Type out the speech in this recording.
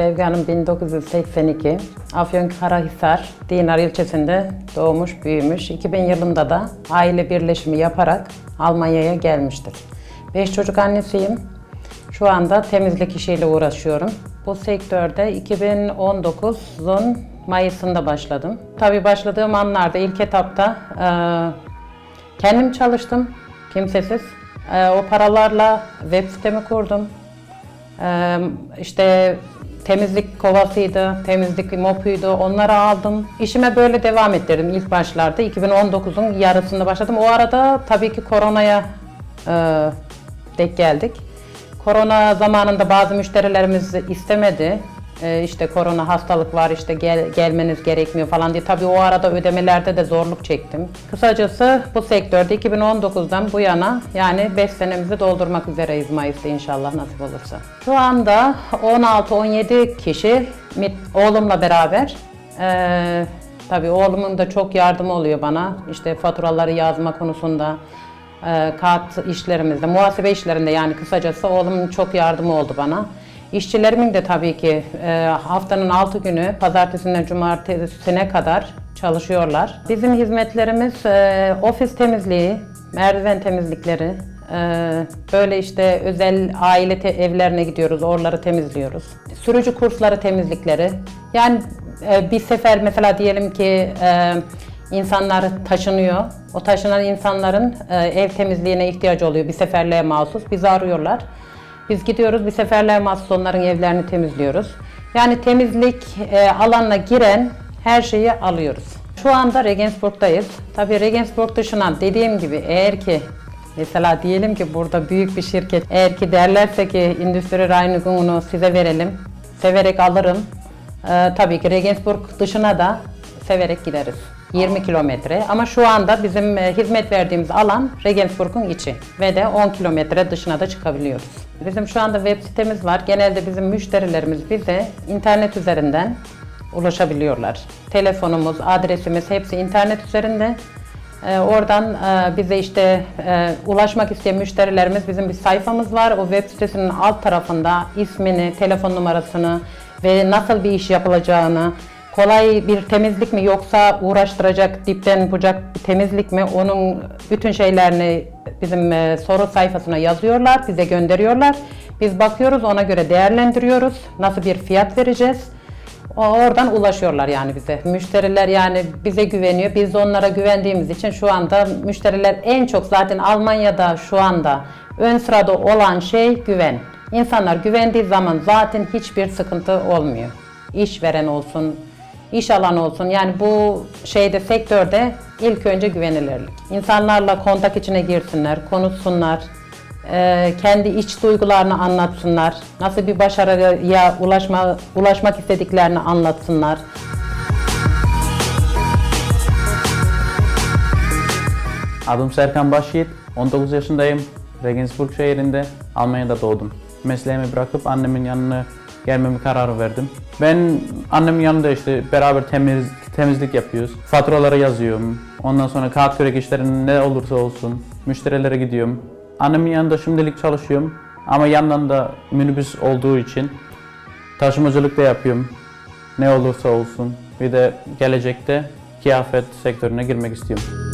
Sevgi Hanım 1982. Afyonkarahisar, Dinar ilçesinde doğmuş, büyümüş. 2000 yılında da aile birleşimi yaparak Almanya'ya gelmiştir. Beş çocuk annesiyim. Şu anda temizlik işiyle uğraşıyorum. Bu sektörde 2019'un Mayıs'ında başladım. Tabii başladığım anlarda ilk etapta eee, kendim çalıştım, kimsesiz. Eee, o paralarla web sitemi kurdum. Eee, işte temizlik kovasıydı, temizlik mopuydu, onları aldım. İşime böyle devam ettirdim ilk başlarda. 2019'un yarısında başladım. O arada tabii ki koronaya eee denk geldik. Korona zamanında bazı müşterilerimiz istemedi. Ee, işte korona hastalık var işte gel, gelmeniz gerekmiyor falan diye. Tabii o arada ödemelerde de zorluk çektim. Kısacası bu sektörde 2019'dan bu yana yani 5 senemizi doldurmak üzereyiz Mayıs'ta inşallah nasip olursa. Şu anda 16-17 kişi oğlumla beraber ee, Tabii oğlumun da çok yardımı oluyor bana. İşte faturaları yazma konusunda, e, kağıt işlerimizde, muhasebe işlerinde yani kısacası oğlumun çok yardımı oldu bana. İşçilerimin de tabii ki e, haftanın 6 günü pazartesinden cumartesine kadar çalışıyorlar. Bizim hizmetlerimiz e, ofis temizliği, merdiven temizlikleri, e, böyle işte özel aile evlerine gidiyoruz, oraları temizliyoruz. Sürücü kursları temizlikleri. Yani e, bir sefer mesela diyelim ki e, insanlar taşınıyor. O taşınan insanların ev temizliğine ihtiyacı oluyor bir seferliğe mahsus. Bizi arıyorlar. Biz gidiyoruz bir seferliğe mahsus onların evlerini temizliyoruz. Yani temizlik e, alanına giren her şeyi alıyoruz. Şu anda Regensburg'dayız. Tabii Regensburg dışına dediğim gibi eğer ki Mesela diyelim ki burada büyük bir şirket eğer ki derlerse ki Endüstri Reinigung'unu size verelim, severek alırım. Ee, tabii ki Regensburg dışına da severek gideriz. 20 kilometre ama şu anda bizim e, hizmet verdiğimiz alan Regensburg'un içi ve de 10 kilometre dışına da çıkabiliyoruz. Bizim şu anda web sitemiz var. Genelde bizim müşterilerimiz bize internet üzerinden ulaşabiliyorlar. Telefonumuz, adresimiz hepsi internet üzerinde. Ee, oradan e, bize işte e, ulaşmak isteyen müşterilerimiz bizim bir sayfamız var. O web sitesinin alt tarafında ismini, telefon numarasını ve nasıl bir iş yapılacağını, kolay bir temizlik mi yoksa uğraştıracak dipten bucak bir temizlik mi onun bütün şeylerini bizim e, soru sayfasına yazıyorlar, bize gönderiyorlar. Biz bakıyoruz ona göre değerlendiriyoruz. Nasıl bir fiyat vereceğiz? Oradan ulaşıyorlar yani bize. Müşteriler yani bize güveniyor. Biz de onlara güvendiğimiz için şu anda müşteriler en çok zaten Almanya'da şu anda ön sırada olan şey güven. İnsanlar güvendiği zaman zaten hiçbir sıkıntı olmuyor. İşveren olsun, iş alanı olsun. Yani bu şeyde sektörde ilk önce güvenilirlik. İnsanlarla kontak içine girsinler, konuşsunlar, ee, kendi iç duygularını anlatsınlar. Nasıl bir başarıya ulaşma, ulaşmak istediklerini anlatsınlar. Adım Serkan Başyiğit, 19 yaşındayım. Regensburg şehrinde, Almanya'da doğdum. Mesleğimi bırakıp annemin yanına gelmemi kararı verdim. Ben annemin yanında işte beraber temiz, temizlik yapıyoruz. Faturaları yazıyorum. Ondan sonra kağıt kürek işlerinin ne olursa olsun müşterilere gidiyorum. Annemin yanında şimdilik çalışıyorum. Ama yandan da minibüs olduğu için taşımacılık da yapıyorum. Ne olursa olsun. Bir de gelecekte kıyafet sektörüne girmek istiyorum.